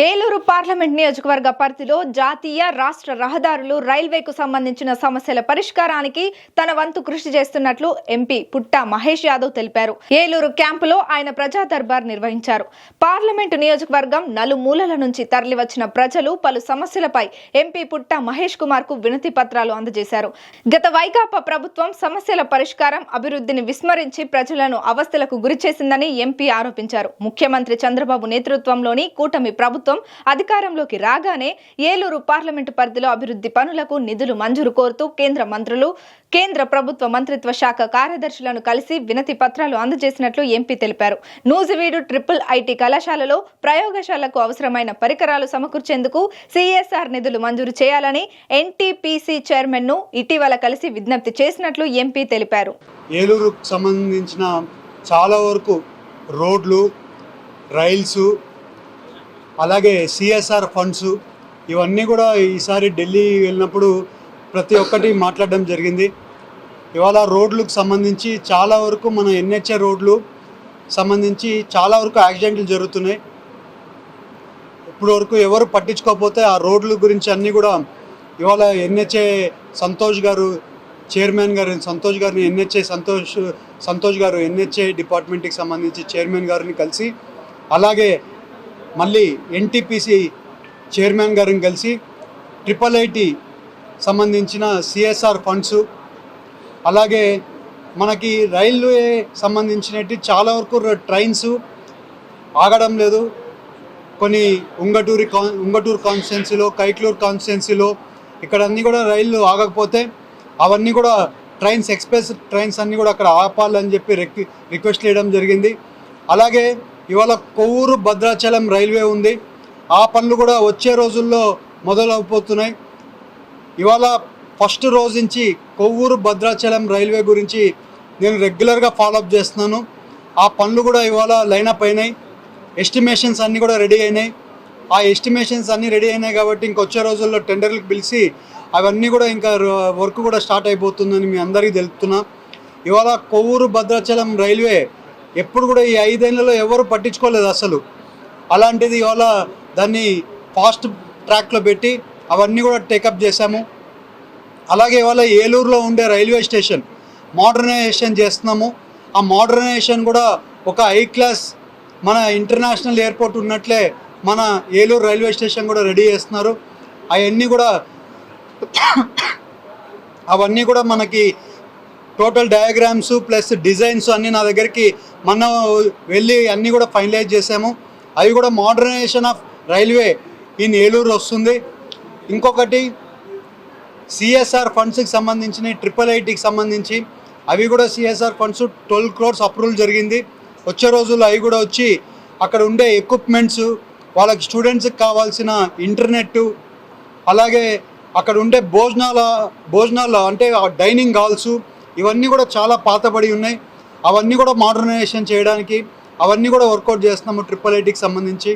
Eluru parliament నియోజకవర్గ పరిధిలో జాతీయ రాష్ట్ర రహదారులు రైల్వేకు సంబంధించిన సమస్యల పరిష్కారానికి తన వంతు కృషి చేస్తున్నట్లు ఎంపీ పుట్ట మహేష్ యాదవ్ తెలిపారు. ఏలూరు క్యాంపులో ఆయన ప్రజా దర్బార్ నిర్వహించారు. పార్లమెంటు నియోజకవర్గం నలుమూలల నుంచి తరలివచ్చిన ప్రజలు పలు సమస్యలపై ఎంపీ పుట్ట మహేష్ కుమార్కు వినతి పత్రాలు అందజేశారు. గత వైకాపా ప్రభుత్వం సమస్యల పరిష్కారం అభివృద్ధిని విస్మరించి ప్రజలను అవస్థలకు గురిచేసిందని ఎంపీ ఆరోపించారు. ముఖ్యమంత్రి చంద్రబాబు నేతృత్వంలోని కూటమి ప్రభుత్వం అధికారంలోకి రాగానే ఏలూరు పార్లమెంటు పరిధిలో అభివృద్ధి పనులకు నిధులు మంజూరు కోరుతూ కేంద్ర మంత్రులు కేంద్ర ప్రభుత్వ మంత్రిత్వ శాఖ కార్యదర్శులను కలిసి వినతి పత్రాలు అందజేసినట్లు ఎంపీ తెలిపారు. నూజివీడు ట్రిపుల్ ఐటీ కళాశాలలో ప్రయోగశాలకు అవసరమైన పరికరాలు సమకూర్చేందుకు సిఎస్ఆర్ నిధులు మంజూరు చేయాలని ఎన్టీపీసీ చైర్మన్ను ఇటీవల కలిసి విజ్ఞప్తి చేసినట్లు ఎంపీ తెలిపారు. ఏలూరుకు సంబంధించిన చాలా వరకు రోడ్లు రైల్స్ అలాగే సిఎస్ఆర్ ఫండ్స్ ఇవన్నీ కూడా ఈసారి ఢిల్లీ వెళ్ళినప్పుడు ప్రతి ఒక్కటి మాట్లాడడం జరిగింది. ఇవాళ రోడ్లకు సంబంధించి చాలా వరకు మన ఎన్హెచ్ఏ రోడ్లు సంబంధించి చాలా వరకు యాక్సిడెంట్లు జరుగుతున్నాయి. ఇప్పుడు వరకు ఎవరు పట్టించుకోకపోతే ఆ రోడ్ల గురించి అన్నీ కూడా ఇవాళ ఎన్హెచ్ఏ సంతోష్ గారు చైర్మన్ గారు సంతోష్ గారిని ఎన్హెచ్ఏ సంతోష్ సంతోష్ గారు ఎన్హెచ్ఏ డిపార్ట్మెంట్కి సంబంధించి చైర్మన్ గారిని కలిసి అలాగే మళ్ళీ ఎన్టీపీసీ చైర్మన్ గారిని కలిసి ట్రిపుల్ ఐటీ సంబంధించిన సిఎస్ఆర్ ఫండ్స్ అలాగే మనకి రైల్వే సంబంధించినట్టు చాలా వరకు ట్రైన్స్ ఆగడం లేదు. కొన్ని ఉంగటూరి కా ఉంగటూరు కాన్స్టిట్యున్సీలో కైట్లూరు కాన్స్టిట్యున్సీలో ఇక్కడ అన్నీ కూడా రైళ్ళు ఆగకపోతే అవన్నీ కూడా ట్రైన్స్ ఎక్స్ప్రెస్ ట్రైన్స్ అన్నీ కూడా అక్కడ ఆపాలని చెప్పి రిక్వెస్ట్ చేయడం జరిగింది. అలాగే ఇవాళ కొవ్వూరు భద్రాచలం రైల్వే ఉంది. ఆ పనులు కూడా వచ్చే రోజుల్లో మొదలవుతున్నాయి ఇవాళ ఫస్ట్ రోజు నుంచి కొవ్వూరు భద్రాచలం రైల్వే గురించి నేను రెగ్యులర్గా ఫాలోఅప్ చేస్తున్నాను. ఆ పనులు కూడా ఇవాళ లైనప్ అయినాయి. ఎస్టిమేషన్స్ అన్నీ కూడా రెడీ అయినాయి. ఆ ఎస్టిమేషన్స్ అన్నీ రెడీ అయినాయి కాబట్టి ఇంకొచ్చే రోజుల్లో టెండర్లకు పిలిచి అవన్నీ కూడా ఇంకా వర్క్ కూడా స్టార్ట్ అయిపోతుందని మీ అందరికీ తెలుపుతున్నా. ఇవాళ కొవ్వూరు భద్రాచలం రైల్వే ఎప్పుడు కూడా ఈ ఐదేళ్ళలో ఎవరు పట్టించుకోలేదు అసలు. అలాంటిది ఇవాళ దాన్ని ఫాస్ట్ ట్రాక్లో పెట్టి అవన్నీ కూడా టేకప్ చేశాము. అలాగే ఇవాళ ఏలూరులో ఉండే రైల్వే స్టేషన్ మోడర్నైజేషన్ చేస్తున్నాము. ఆ మోడర్నైజేషన్ కూడా ఒక హై క్లాస్ మన ఇంటర్నేషనల్ ఎయిర్పోర్ట్ ఉన్నట్లే మన ఏలూరు రైల్వే స్టేషన్ కూడా రెడీ చేస్తున్నారు. అవన్నీ కూడా అవన్నీ కూడా మనకి టోటల్ డయాగ్రామ్స్ ప్లస్ డిజైన్స్ అన్నీ నా దగ్గరికి మొన్న వెళ్ళి అన్నీ కూడా ఫైనలైజ్ చేసాము. అవి కూడా modernisation of railway in Eluru వస్తుంది. ఇంకొకటి సిఎస్ఆర్ ఫండ్స్కి సంబంధించిన ట్రిపుల్ ఐటీకి సంబంధించి అవి కూడా CSR funds twelve crores approval జరిగింది. వచ్చే రోజుల్లో అవి కూడా వచ్చి అక్కడ ఉండే ఎక్విప్మెంట్స్ వాళ్ళకి స్టూడెంట్స్కి కావాల్సిన ఇంటర్నెట్ అలాగే అక్కడ ఉండే భోజనాల భోజనాలు అంటే డైనింగ్ హాల్స్ ఇవన్నీ కూడా చాలా పాతబడి ఉన్నాయి. అవన్నీ కూడా మోడర్నైజేషన్ చేయడానికి అవన్నీ కూడా వర్కౌట్ చేస్తున్నాము ట్రిపుల్ ఐటీకి సంబంధించి.